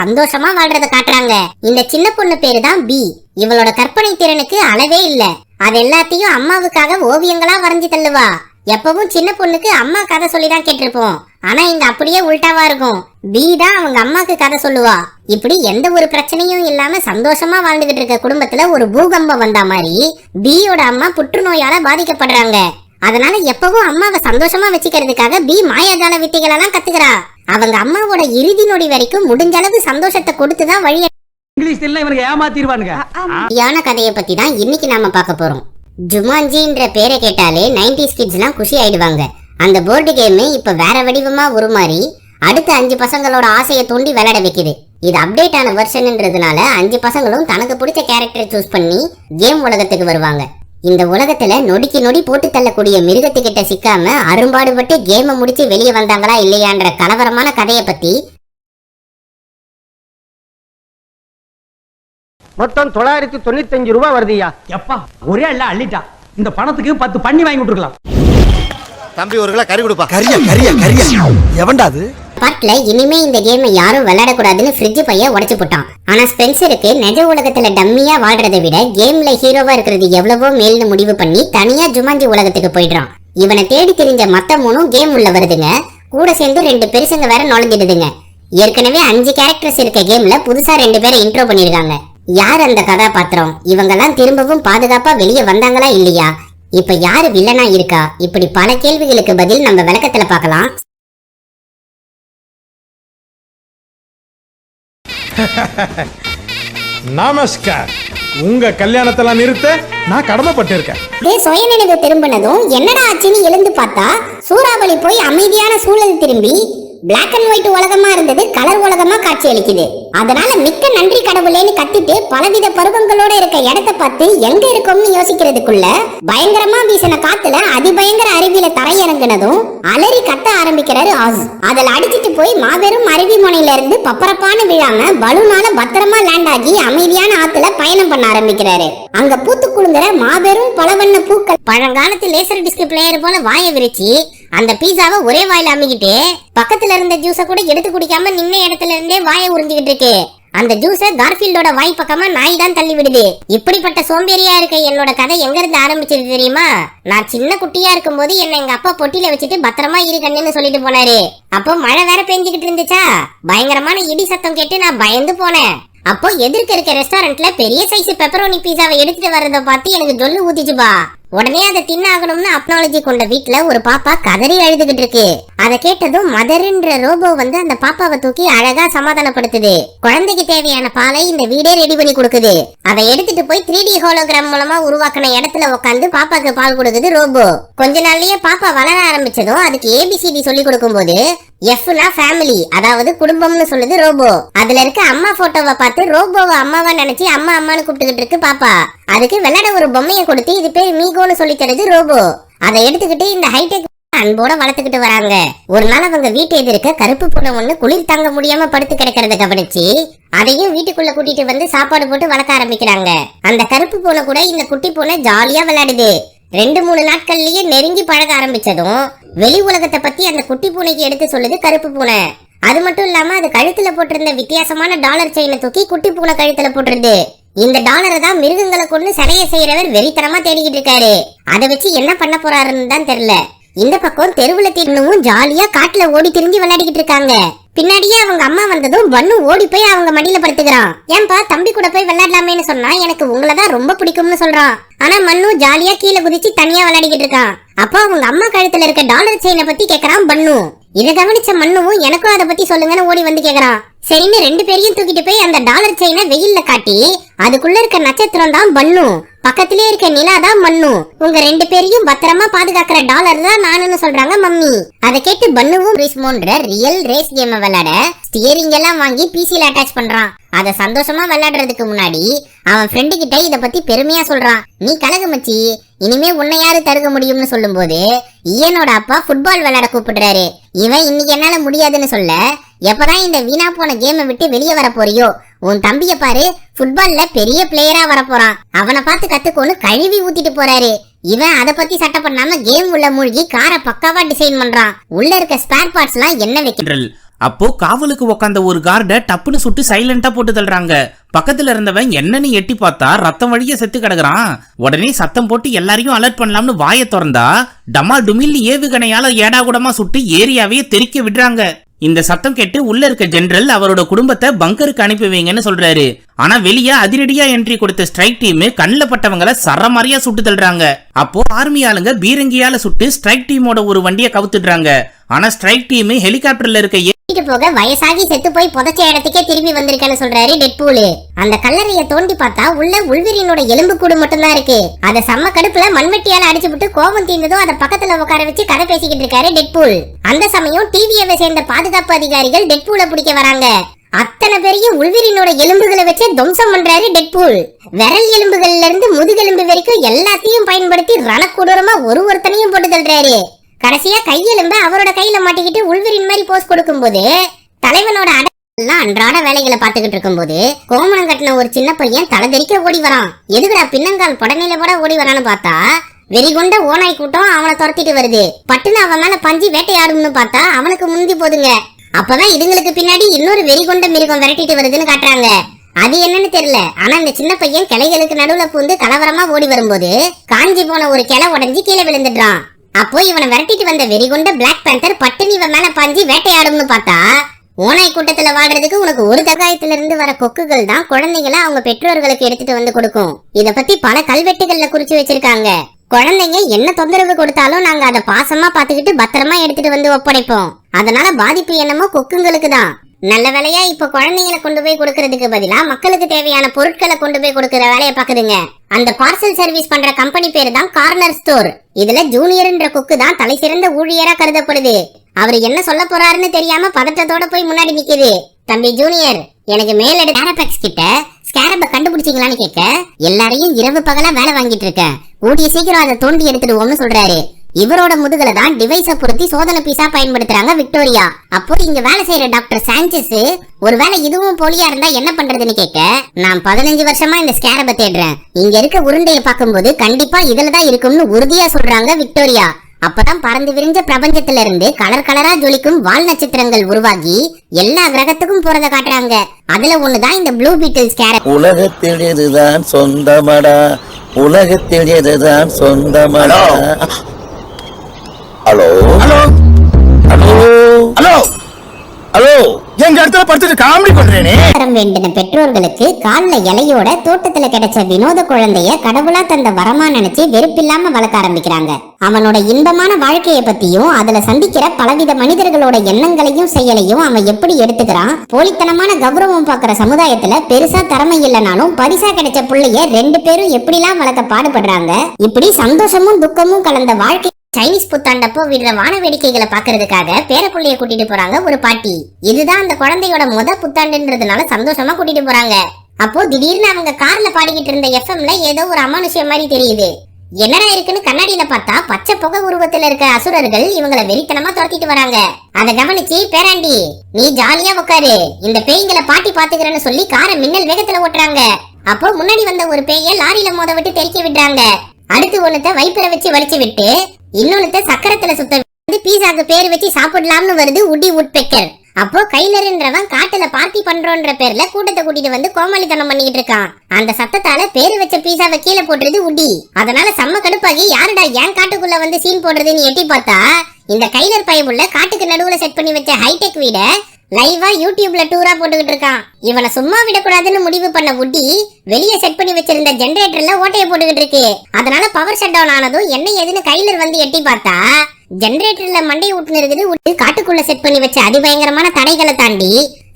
சந்தோஷமா வாழ்றத காட்டுறாங்க. இந்த சின்ன பொண்ணு பேரு தான் பி. இவளோட கற்பனை திறனுக்கு அளவே இல்ல. அது எல்லாத்தையும் அம்மாவுக்காக ஓவியங்களா வரைஞ்சு தள்ளுவா. எப்பவும் சின்ன பொண்ணுக்கு அம்மா கதை சொல்லி தான் கேட்டிருப்போம். ஆனா இங்க அப்படியே உல்டாவா இருக்கும். பி தான் அவங்க அம்மாக்கு கதை சொல்லுவா. இப்படி எந்த ஒரு பிரச்சனையும் இல்லாம சந்தோஷமா வாழ்ந்துகிட்டு இருக்க குடும்பத்துல ஒரு பூகம்பம் வந்த மாதிரி பியோட அம்மா புற்றுநோயால பாதிக்கப்படுறாங்க. அதனால எப்பவும் அம்மாவை சந்தோஷமா வச்சுக்கிறதுக்காக பி மாயாஜால வித்தைகளெல்லாம் கத்துக்கிறா. அவங்க அம்மாவோட இறுதி நொடி வரைக்கும் முடிஞ்ச அளவு சந்தோஷத்தை கொடுத்துதான் வழி இங்கிலீஷ் எல்லாம் இவனுக்கு ஏமாத்திடுவானுங்க யான கதையை பத்தி தான் இன்னைக்கு நாம பார்க்க போறோம். ஜுமான்ஜின்ற பேரை கேட்டாலே 90s கிட்ஸ் எல்லாம் குஷி ஆயிடுவாங்க. அந்த போர்டு கேம் இப்ப வேற வடிவமா உருமாறி அடுத்த அஞ்சு பசங்களோட ஆசையை தூண்டி விளையாட வைக்குது. இது அப்டேட் ஆன வெர்ஷன்ன்றதுனால அஞ்சு பசங்களும் தனக்கு பிடிச்ச கேரக்டரை சூஸ் பண்ணி கேம் உலகத்துக்கு வருவாங்க. இந்த உலகத்துல நொடிக்கு நொடி போட்டு தள்ளக்கூடிய மிருகத்துக்கிட்ட சிக்காம அரும்பாடுபட்டு கேமை முடிச்சு வெளியே வந்தாங்களா இல்லையான்ற கலவரமான கதையை பத்தி மொத்தம் தொள்ளாயிரத்தி தொண்ணூத்தி அஞ்சு ரூபாய் வருதுயா எப்பா ஒரே அள்ள அள்ளிட்டா. இந்த பணத்துக்கு பத்து பண்ணி வாங்கி விட்டுருக்கலாம் தம்பி ஒரு கிலோ கறி கொடுப்பா. கரியா கரியா கரியா எவன்டா அது? பார்ட்ல இனிமே இந்த கேமை யாரும் விளையாடக்கூடாதுன்னு ஃப்ரிட்ஜ் பைய உடைச்சு போட்டான். ஆனா ஸ்பென்சருக்கு நிஜ உலகத்துல டம்மியா வாழ்றதை விட கேம்ல ஹீரோவா இருக்கிறது எவ்வளவோ மேல்னு முடிவு பண்ணி தனியா ஜுமாஞ்சி உலகத்துக்கு போயிடுறான். இவனை தேடி தெரிஞ்ச மத்த மூணும் கேம் உள்ள வருதுங்க. கூட சேர்ந்து ரெண்டு பெருசுங்க வேற நுழைஞ்சிடுதுங்க. ஏற்கனவே அஞ்சு கேரக்டர்ஸ் இருக்க கேம்ல புதுசா ரெண்டு பேரை இன்ட்ரோ பண்ணிருக்காங்க யார் அந்த கதாபாத்திரம்? இவங்கெல்லாம் திரும்பவும் பாதுகாப்பா வெளியே வந்தாங்களா இல்லையா? இப்ப யாரு வில்லனா இருக்கா? இப்படி பல கேள்விகளுக்கு பதில் நம்ம விளக்கத்துல பார்க்கலாம். நமஸ்கார். உங்க கல்யாணத்தெல்லாம் நிறுத்த நான் கடமைப்பட்டிருக்கேன். டே சுயநினைவு திரும்பினதும் என்னடா ஆச்சுன்னு எழுந்து பார்த்தா சூறாவளி போய் அமைதியான சூழல் திரும்பி பிளாக் அண்ட் ஒயிட் உலகமா இருந்தது கலர் உலகமா காட்சி அளிக்குது அதனால மிக்க நன்றி கடவுளேன்னு கத்திட்டு பலவித பருவங்களோட இருக்க இடத்த பார்த்து எங்க இருக்கோம்னு யோசிக்கிறதுக்குள்ள பயங்கரமா வீசின காத்துல அதிபயங்கர அருவியில தரையிறங்குனதும் அலறி கத்த ஆரம்பிக்கிறாரு ஆஸ். அதில் அடிச்சிட்டு போய் மாபெரும் அருவி முனையில இருந்து பப்பரப்பான விழாம பலூனால பத்திரமா லேண்ட் ஆகி அமைதியான ஆத்துல பயணம் பண்ண ஆரம்பிக்கிறாரு. அங்க பூத்து குழுங்குற மாபெரும் பலவண்ண பூக்கள் பழங்காலத்து லேசர் டிஸ்க் பிளேயர் போல வாயை விரிச்சு அந்த பீஸாவை ஒரே வாயில அமிக்கிட்டு பக்கத்துல இருந்த ஜூஸ கூட எடுத்து குடிக்காம நின்ன இடத்துல இருந்தே வாயை உறிஞ்சிக்கிட்டு இருக்கு. அந்த ஜூஸ கார்ஃபீல்டோட வாய் பக்கமா நாய் தான் தள்ளி விடுது இப்படிப்பட்ட சோம்பேறியா இருக்க என்னோட கதை எங்க இருந்து ஆரம்பிச்சது தெரியுமா? நான் சின்ன குட்டியா இருக்கும்போது என்ன எங்க அப்பா பொட்டில வச்சுட்டு பத்திரமா இரு கண்ணுன்னு சொல்லிட்டு போனாரு. அப்போ மழை வேற பெஞ்சுக்கிட்டு இருந்துச்சா? பயங்கரமான இடி சத்தம் கேட்டு நான் பயந்து போனேன். அப்போ எதிர்க்க இருக்க ரெஸ்டாரண்ட்ல பெரிய சைஸ் பெப்பரோனி பீஸாவை எடுத்துட்டு வர்றத பார்த்து எனக்கு ஜொல்லு ஊத்திச்சுப்பா. உடனே அதை தின்னாகணும்னு அப்னாலஜி கொண்ட வீட்ல ஒரு பாப்பா கதறி அழுதுகிட்டு இருக்கு. அதை கேட்டதும் மதர்ன்ற ரோபோ வந்து அந்த பாப்பாவை தூக்கி அழகா சமாதானப்படுத்துது. குழந்தைக்கு தேவையான பாலை இந்த வீடே ரெடி பண்ணி கொடுக்குது. அதை எடுத்துட்டு போய் த்ரீ டி ஹோலோகிராம் மூலமா உருவாக்கின இடத்துல உட்காந்து பாப்பாக்கு பால் கொடுக்குது ரோபோ. கொஞ்ச நாள்லயே பாப்பா வளர ஆரம்பிச்சதும் அதுக்கு ஏபிசிடி சொல்லி கொடுக்கும்போது எஃப்னா ஃபேமிலி அதாவது குடும்பம்னு சொல்லுது ரோபோ அதுல இருக்க அம்மா போட்டோவை பார்த்து ரோபோவை அம்மாவா நினைச்சு அம்மா அம்மான்னு கூப்பிட்டுக்கிட்டு இருக்கு பாப்பா. அதுக்கு விளையாட ஒரு பொம்மையை கொடுத்து இது பேர் மீகோன்னு சொல்லி தருது ரோபோ அதை எடுத்துக்கிட்டு இந்த ஹைடெக் அன்போட வளர்த்துக்கிட்டு வராங்க. ஒரு நாள் அவங்க வீட்டு எதிர்க்க கருப்பு பூனை ஒண்ணு குளிர் தாங்க முடியாம படுத்து கிடக்கிறத கவனிச்சு அதையும் வீட்டுக்குள்ள கூட்டிட்டு வந்து சாப்பாடு போட்டு வளர்க்க ஆரம்பிக்கிறாங்க. அந்த கருப்பு பூனை கூட இந்த குட்டி பூனை ஜாலியா விளையாடுது. ரெண்டு மூணு நாட்கள்லயே நெருங்கி பழக ஆரம்பிச்சதும் வெளி உலகத்தை பத்தி அந்த குட்டி பூனைக்கு எடுத்து சொல்லுது கருப்பு பூனை. அது மட்டும் இல்லாம அது கழுத்துல போட்டிருந்த வித்தியாசமான டாலர் செயினை தூக்கி குட்டி பூனை கழுத்துல போட்டிருந்து இந்த டாலரை தான் மிருகங்களை கொண்டு சிலையை செய்யறவர் வெறித்தனமா தேடிக்கிட்டு இருக்காரு. அதை வச்சு என்ன பண்ண போறாருன்னு தான் தெரியல. இந்த பக்கம் தெருவுல தின்னும் ஜாலியா காட்டுல ஓடி திரிஞ்சு விளையாடிக்கிட்டு இருக்காங்க. பின்னாடியே அவங்க அம்மா வந்ததும் பண்ணு ஓடி போய் அவங்க மடியில படுத்துக்கிறான். ஏன்பா தம்பி கூட போய் விளையாடலாமேன்னு சொன்னா எனக்கு உங்களை தான் ரொம்ப பிடிக்கும்னு சொல்றான். ஆனா மண்ணு ஜாலியா கீழே குதிச்சு தனியா விளையாடிக்கிட்டு இருக்கான். அப்போ அவங்க அம்மா கழுத்துல இருக்க டாலர் செயினை பத்தி கேக்குறான் பண்ணு இதை கவனிச்ச மண்ணுவும் எனக்கும் அதை பத்தி சொல்லுங்கன்னு ஓடி வந்து கேக்குறான். சரின்னு ரெண்டு பேரையும் தூக்கிட்டு போய் அந்த டாலர் செயினை வெயில்ல காட்டி அதுக்குள்ள இருக்க நட்சத்திரம் தான் பண்ணு பக்கத்திலே இருக்க நிலா தான் மண்ணு உங்க ரெண்டு பேரையும் பத்திரமா பாதுகாக்கிற டாலர் தான் நானுன்னு சொல்றாங்க மம்மி. அதை கேட்டு பண்ணுவும் ரிஸ்மோன்ற ரியல் ரேஸ் கேம் விளையாட ஸ்டியரிங் எல்லாம் வாங்கி பிசில அட்டாச் பண்றான். அத சந்தோஷமா விளையாடுறதுக்கு முன்னாடி அவன் ஃப்ரெண்டு கிட்ட இத பத்தி பெருமையா சொல்றான். நீ கலகு மச்சி இனிமே உன்னை யாரு தருக முடியும்னு சொல்லும்போது ஈயனோட அப்பா ஃபுட்பால் விளையாட கூப்பிடுறாரு. இவன் இன்னைக்கு என்னால முடியாதுன்னு சொல்ல எப்பதான் இந்த வீணா போன கேமை விட்டு வெளியே வர போறியோ உன் தம்பிய பாரு ஃபுட்பால்ல பெரிய பிளேயரா வர போறான். அவனை பார்த்து கத்துக்கோன்னு கழுவி ஊத்திட்டு போறாரு. இவன் அதை பத்தி சட்டை பண்ணாம கேம் உள்ள மூழ்கி காரை பக்காவா டிசைன் பண்றான். உள்ள இருக்க ஸ்பேர் பார்ட்ஸ் எல்லாம் என்ன வைக்க அப்போ காவலுக்கு உக்காந்த ஒரு கார்ட டப்புன்னு சுட்டு சைலண்டா போட்டு தள்ளுறாங்க. பக்கத்துல இருந்தவன் என்னன்னு எட்டி பார்த்தா ரத்தம் வழிய செத்து கிடக்குறான். உடனே சத்தம் போட்டு எல்லாரையும் அலர்ட் பண்ணலாம்னு வாயை திறந்தா டமால் டுமில் ஏவுகணையால ஏடாகுடமா சுட்டு ஏரியாவையே தெறிக்க விடுறாங்க. இந்த சத்தம் கேட்டு உள்ள இருக்க ஜெனரல் அவரோட குடும்பத்தை பங்கருக்கு அனுப்பி வைங்கன்னு சொல்றாரு. ஆனா வெளியே அதிரடியா என்ட்ரி கொடுத்த ஸ்ட்ரைக் டீம் கண்ணில் பட்டவங்களை சரமாரியா சுட்டு தள்ளுறாங்க. அப்போ ஆர்மி ஆளுங்க பீரங்கியால சுட்டு ஸ்ட்ரைக் டீமோட ஒரு வண்டியை கவுத்துடுறாங்க. ஆனா ஸ்ட்ரைக் டீம் ஹெலிகாப்டர்ல இருக்க வீட்டு போக வயசாகி செத்து போய் புதைச்ச இடத்துக்கே திரும்பி வந்திருக்கேன்னு சொல்றாரு டெட்பூலு. அந்த கல்லறைய தோண்டி பார்த்தா உள்ள உள்வீரினோட எலும்பு கூடு மட்டும்தான் இருக்கு. அத செம்ம கடுப்புல மண்வெட்டியால அடிச்சு விட்டு கோபம் தீர்ந்ததும் அத பக்கத்துல உட்கார வச்சு கதை பேசிக்கிட்டு இருக்காரு டெட்பூல். அந்த சமயம் டிவியை சேர்ந்த பாதுகாப்பு அதிகாரிகள் டெட்பூல பிடிக்க வராங்க. அத்தனை பெரிய உள்விரினோட எலும்புகளை வச்சு துவம்சம் பண்றாரு டெட்பூல். விரல் எலும்புகள்ல இருந்து முதுகெலும்பு வரைக்கும் எல்லாத்தையும் பயன்படுத்தி ரணக்கொடூரமா ஒரு ஒருத்தனையும் போட்டு தள்ளுறாரு. கடைசியா கையெலும்ப அவரோட கையில மாட்டிக்கிட்டு உள்விரின் மாதிரி போஸ் கொடுக்கும்போது தலைவனோட அட எல்லாம் அன்றாட வேலைகளை பார்த்துக்கிட்டு இருக்கும்போது கோமணம் கட்டின ஒரு சின்ன பையன் தலைதெறிக்க ஓடி வரான். எதுக்குடா பின்னங்கால் படநிலை போட ஓடி வரான்னு பார்த்தா வெறிகொண்ட ஓனாய் கூட்டம் அவனை துரத்திட்டு வருது. பட்டுன்னு அவன் மேல பஞ்சு வேட்டையாடும்னு பார்த்தா அவனுக்கு முந்தி போதுங்க. அப்பதான் இதுங்களுக்கு பின்னாடி இன்னொரு வெறி கொண்ட மிருகம் விரட்டிட்டு வருதுன்னு காட்டுறாங்க. அது என்னன்னு தெரியல. ஆனா இந்த சின்ன பையன் கிளைகளுக்கு நடுவுல பூந்து கலவரமா ஓடி வரும்போது காஞ்சி போன ஒரு கிளை உடஞ்சி கீழே விழுந்துடுறான். அப்போ இவனை விரட்டிட்டு வந்த வெறிகொண்ட பிளாக் பேந்தர் பட்டுன்னு இவன் மேல பாஞ்சி வேட்டையாடும்னு பார்த்தா ஓனை கூட்டத்துல வாடுறதுக்கு உனக்கு ஒரு தகாயத்துல இருந்து வர கொக்குகள் தான் குழந்தைகளை அவங்க பெற்றோர்களுக்கு எடுத்துட்டு வந்து கொடுக்கும். இத பத்தி பல கல்வெட்டுகள்ல குறிச்சு வச்சிருக்காங்க. குழந்தைங்க என்ன தொந்தரவு கொடுத்தாலும் நாங்க அதை பாசமா பாத்துக்கிட்டு பத்திரமா எடுத்துட்டு வந்து ஒப்படைப்போம். அதனால பாதிப்பு என்னமோ கொக்குங்களுக்கு தான் நல்ல வேலையா இப்ப குழந்தைங்களை கொண்டு போய் கொடுக்கறதுக்கு பதிலா மக்களுக்கு தேவையான பொருட்களை கொண்டு போய் கொடுக்கற வேலையை பாக்குதுங்க. அந்த பார்சல் சர்வீஸ் பண்ற கம்பெனி பேரு தான் கார்னர் ஸ்டோர் இதுல ஜூனியர்ன்ற கொக்கு தான் தலை சிறந்த ஊழியரா கருதப்படுது. அவர் என்ன சொல்ல போறாருன்னு தெரியாம பதட்டத்தோட போய் முன்னாடி நிக்குது. தம்பி ஜூனியர் எனக்கு மேலடு டேரபெக்ஸ் கிட்ட ஸ்கேரப கண்டுபிடிச்சீங்களான்னு கேட்க எல்லாரையும் இரவு பகலா வேலை வாங்கிட்டு இருக்க. கூடிய சீக்கிரம் அதை தோண்டி எடுத்துடுவோம்னு சொல்றாரு. இவரோட முதுகுல தான் டிவைஸ பொருத்தி சோதனை பீஸா பயன்படுத்துறாங்க விக்டோரியா. அப்போ இங்க வேலை செய்யற டாக்டர் சாnchez ஒருவேளை இதுவும் போலியா இருந்தா என்ன பண்றதுன்னு கேட்க நான் பதினஞ்சு வருஷமா இந்த ஸ்கேரப தேடுறேன் இங்க இருக்க உருண்டையை பார்க்கும்போது கண்டிப்பா இதுல தான் இருக்கும்னு உறுதியா சொல்றாங்க விக்டோரியா. அப்பதான் பறந்து விரிஞ்ச பிரபஞ்சத்துல இருந்து கலர் கலரா ஜொலிக்கும் வால் நட்சத்திரங்கள் உருவாகி எல்லா கிரகத்துக்கும் போறத காட்டுறாங்க. அதுல ஒண்ணுதான் இந்த ப்ளூ பீட்டில் ஸ்கேரப் உலகத்தில் இதுதான் சொந்தமடா? உலகத்தில் இதுதான் சொந்தமடா? Hello hello hello hello hello எங்க இடத்துல படுத்துட்டு காமெடி பண்றேனே? வேண்டின பெற்றோர்களுக்கு கால்ல இலையோட தோட்டத்துல கிடைச்ச வினோத குழந்தைய கடவுளா தந்த வரமா நினைச்சு வெறுப்பில்லாம வளர்க்க ஆரம்பிக்கிறாங்க. அவனோட இன்பமான வாழ்க்கைய பத்தியும் அதுல சந்திக்கிற பலவித மனிதர்களோட எண்ணங்களையும் செயலையும் அவன் எப்படி எடுத்துக்கிறான் போலித்தனமான கௌரவம் பாக்குற சமுதாயத்துல பெருசா திறமை இல்லைனாலும் பரிசா கிடைச்ச புள்ளைய ரெண்டு பேரும் எப்படிலாம் வளர்க்க பாடுபடுறாங்க இப்படி சந்தோஷமும் துக்கமும் கலந்த வாழ்க்கை சைனீஸ் புத்தாண்டப்போ விடுற வான வேடிக்கைகளை பாக்குறதுக்காக பேரப்புள்ளைய கூட்டிட்டு போறாங்க ஒரு பாட்டி. இதுதான் அந்த குழந்தையோட முத புத்தாண்டுன்றதுனால சந்தோஷமா கூட்டிட்டு போறாங்க. அப்போ திடீர்னு அவங்க கார்ல பாடிக்கிட்டு இருந்த எஃப்எம்ல ஏதோ ஒரு அமானுஷ்யம் மாதிரி தெரியுது. என்னடா இருக்குன்னு கண்ணாடியில பார்த்தா பச்சை புகை உருவத்துல இருக்க அசுரர்கள் இவங்கள வெறித்தனமா துரத்திட்டு வராங்க. அத கவனிச்சு பேராண்டி நீ ஜாலியா உட்காரு இந்த பேய்களை பாட்டி பாத்துக்கிறேன்னு சொல்லி காரை மின்னல் வேகத்துல ஓட்டுறாங்க. அப்போ முன்னாடி வந்த ஒரு பேய லாரியில மோத விட்டு தெறிக்க விடுறாங்க. அடுத்து ஒண்ணுத்த வைப்பில வச்சு வலிச்சு விட்டு இன்னொன்னு சக்கரத்துல சுத்த வந்து பீஸாக்கு பேர் வச்சு சாப்பிடலாம்னு வருது உடி உட்பெக்கர் அப்போ கைலருன்றவன் காட்டுல பார்ட்டி பண்றோன்ற பேர்ல கூட்டத்தை கூட்டிட்டு வந்து கோமாளித்தனம் பண்ணிக்கிட்டு இருக்கான். அந்த சத்தத்தால பேரு வச்ச பீஸாவை கீழே போடுறது உடி. அதனால செம்ம கடுப்பாகி யாருடா ஏன் காட்டுக்குள்ள வந்து சீன் போடுறதுன்னு எட்டி பார்த்தா இந்த கைலர் பயமுள்ள காட்டுக்கு நடுவுல செட் பண்ணி வச்ச ஹைடெக் வீட லைவா யூடியூப்ல டூரா போட்டுக்கிட்டு இருக்கான். இவனை சும்மா விடக்கூடாதுன்னு முடிவு பண்ண உட்டி வெளியே செட் பண்ணி வச்சிருந்த ஜெனரேட்டர்ல ஓட்டைய போட்டுக்கிட்டு இருக்கு. அதனால பவர் ஷட் டவுன் ஆனதும் என்ன ஏதுன்னு கைலர் வந்து எட்டி பார்த்தா ஜெனரேட்டர்ல மண்டை ஊட்டுன்னு இருக்குது விட்டு காட்டுக்குள்ள செட் பண்ணி வச்ச அதிபயங்கரமான தடைகளை தாண்டி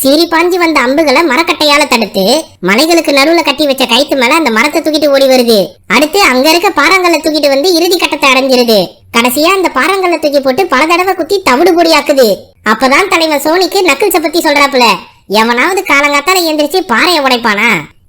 சீறி பாஞ்சு வந்த அம்புகளை மரக்கட்டையால தடுத்து மலைகளுக்கு நடுவுல கட்டி வச்ச கைத்து மேல அந்த மரத்தை தூக்கிட்டு ஓடி வருது. அடுத்து அங்க இருக்க பாறாங்கல்ல தூக்கிட்டு வந்து இறுதி கட்டத்தை அடைஞ்சிருது. கடைசியா அந்த பாறாங்கல்ல தூக்கி போட்டு பல தடவை குத்தி தவிடு பொடியாக்குது. அப்பதான் தலைவன் சோனிக்கு நக்கிள்ஸ பத்தி சொல்றாப்புல. எவனாவது காலங்காத்தால எந்திரிச்சு பாறையை உடைப்பானா?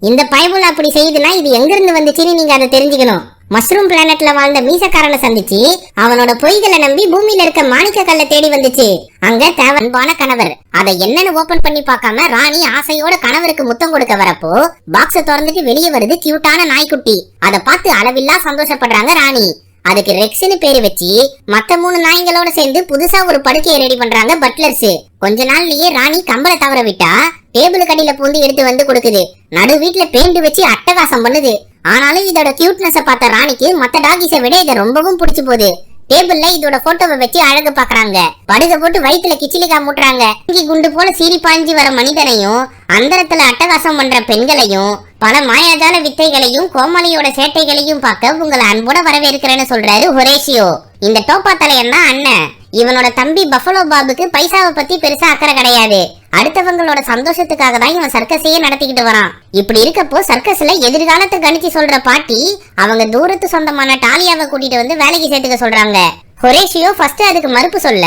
இந்த பயபுல அப்படி செய்யுதுன்னா இது எங்க இருந்து வந்துச்சுன்னு நீங்க அதை தெரிஞ்சுக்கணும். மஷ்ரூம் பிளானட்ல வாழ்ந்த மீசக்காரனை சந்திச்சு அவனோட பொய்களை நம்பி பூமியில இருக்க மாணிக்க கல்ல தேடி வந்துச்சு. அங்க தேவன்பான கணவர். அதை என்னன்னு ஓபன் பண்ணி பார்க்காம ராணி ஆசையோட கணவருக்கு முத்தம் கொடுக்க வரப்போ பாக்ஸ திறந்துட்டு வெளியே வருது கியூட்டான நாய்க்குட்டி. அதை பார்த்து அளவில்லா சந்தோஷப்படுறாங்க ராணி. அதுக்கு ரெக்ஸ்னு பேரு வச்சு மத்த மூணு நாய்களோட சேர்ந்து புதுசா ஒரு படுக்கையை ரெடி பண்றாங்க பட்லர்ஸ் கொஞ்ச நாள்லயே ராணி கம்பளை தவற விட்டா டேபிள் கடியில பூந்து எடுத்து வந்து கொடுக்குது. நடு வீட்ல பெயிண்ட் வச்சு அட்டகாசம் பண்ணுது. ஆனாலும் இதோட கியூட்னஸ பார்த்த ராணிக்கு மத்த டாகிஸை விட இதை ரொம்பவும் பிடிச்சு போகுது. டேபிள்ல இதோட போட்டோவை வச்சு அழகு பாக்குறாங்க. படுக போட்டு வயித்துல கிச்சிலிக்கா மூட்டுறாங்க. இங்கி குண்டு போல சீறி பாய்ஞ்சி வர மனிதனையும் அந்தரத்துல அட்டகாசம் பண்ற பெண்களையும் பல மாயாஜால வித்தைகளையும் கோமாளியோட சேட்டைகளையும் பார்க்க உங்களை அன்போட வரவேற்கிறேன்னு சொல்றாரு ஹொரேஷியோ. இந்த டோப்பா தலையன் தான் அண்ணன். இவனோட தம்பி பஃபலோ பாபுக்கு பைசாவை பத்தி பெருசா அக்கறை கிடையாது. அடுத்தவங்களோட சந்தோஷத்துக்காக தான் இவன் சர்க்கஸையே நடத்திக்கிட்டு வரான். இப்படி இருக்கப்போ சர்க்கஸ்ல எதிர்காலத்தை கணிச்சு சொல்ற பாட்டி அவங்க தூரத்து சொந்தமான டாலியாவை கூட்டிட்டு வந்து வேலைக்கு சேர்த்துக்க சொல்றாங்க. ஹொரேஷியோ ஃபர்ஸ்ட் அதுக்கு மறுப்பு சொல்ல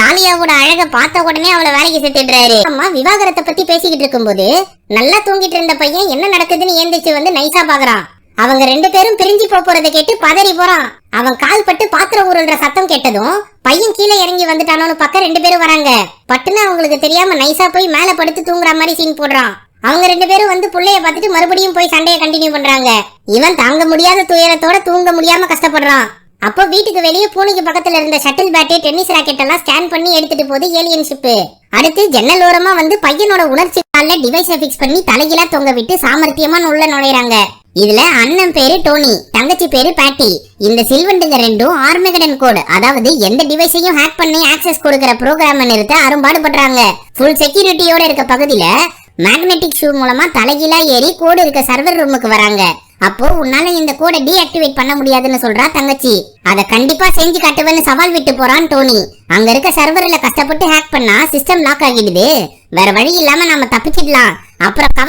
டாலியாவோட அழக பார்த்த உடனே அவளை வேலைக்கு சேர்த்துடுறாரு. அம்மா விவாகரத்தை பத்தி பேசிக்கிட்டு இருக்கும்போது நல்லா தூங்கிட்டு இருந்த பையன் என்ன நடக்குதுன்னு ஏந்திரிச்சு வந்து நைசா பாக்குறான். அவங்க ரெண்டு பேரும் பிரிஞ்சு போப் போறதை கேட்டு பதறி போறான். அவன் கால் பட்டு பாத்திரம் ஊருன்ற சத்தம் கேட்டதும் பையன் கீழே இறங்கி வந்துட்டானோன்னு பக்கம் ரெண்டு பேரும் வராங்க. பட்டுன்னு அவங்களுக்கு தெரியாம நைஸா போய் மேல படுத்து தூங்குற மாதிரி சீன் போடுறான். அவங்க ரெண்டு பேரும் வந்து புள்ளைய பார்த்துட்டு மறுபடியும் போய் சண்டையை கண்டினியூ பண்றாங்க. இவன் தாங்க முடியாத துயரத்தோட தூங்க முடியாம கஷ்டப்படுறான். அப்போ வீட்டுக்கு வெளியே பூனைக்கு பக்கத்துல இருந்த ஷட்டில் பேட்டு டென்னிஸ் ராக்கெட் எல்லாம் ஸ்கேன் பண்ணி எடுத்துட்டு போகுது ஏலியன் ஷிப்பு அடுத்து ஜன்னல் ஓரமா வந்து பையனோட உணர்ச்சி கால டிவைஸை ஃபிக்ஸ் பண்ணி தலைகீழா தொங்க விட்டு சாமர்த்தியமா உள்ள நுழையிறாங்க. இதுல அண்ணன் பேரு டோனி தங்கச்சி பேரு பேட்டி. இந்த சில்வண்டுங்க ரெண்டும் ஆர்மகடன் கோடு. அதாவது எந்த டிவைஸையும் ஹேக் பண்ணி ஆக்சஸ் கொடுக்கிற ப்ரோக்ராம் நிறுத்த அரும்பாடுபடுறாங்க ஃபுல் செக்யூரிட்டியோட இருக்க பகுதியில மேக்னெட்டிக் ஷூ மூலமா தலைகீழா ஏறி கோடு இருக்க சர்வர் ரூமுக்கு வராங்க. அப்போ உன்னால இந்த கோடை டீஆக்டிவேட் பண்ண முடியாதுன்னு சொல்றா தங்கச்சி. அத கண்டிப்பா செஞ்சு காட்டுவேன்னு சவால் விட்டு போறான் டோனி. அங்க இருக்க சர்வர்ல கஷ்டப்பட்டு ஹேக் பண்ணா சிஸ்டம் லாக் ஆகிடுது. வேற வழி இல்லாம நாம தப்பிச்சிடலாம். அப்புறம் கவ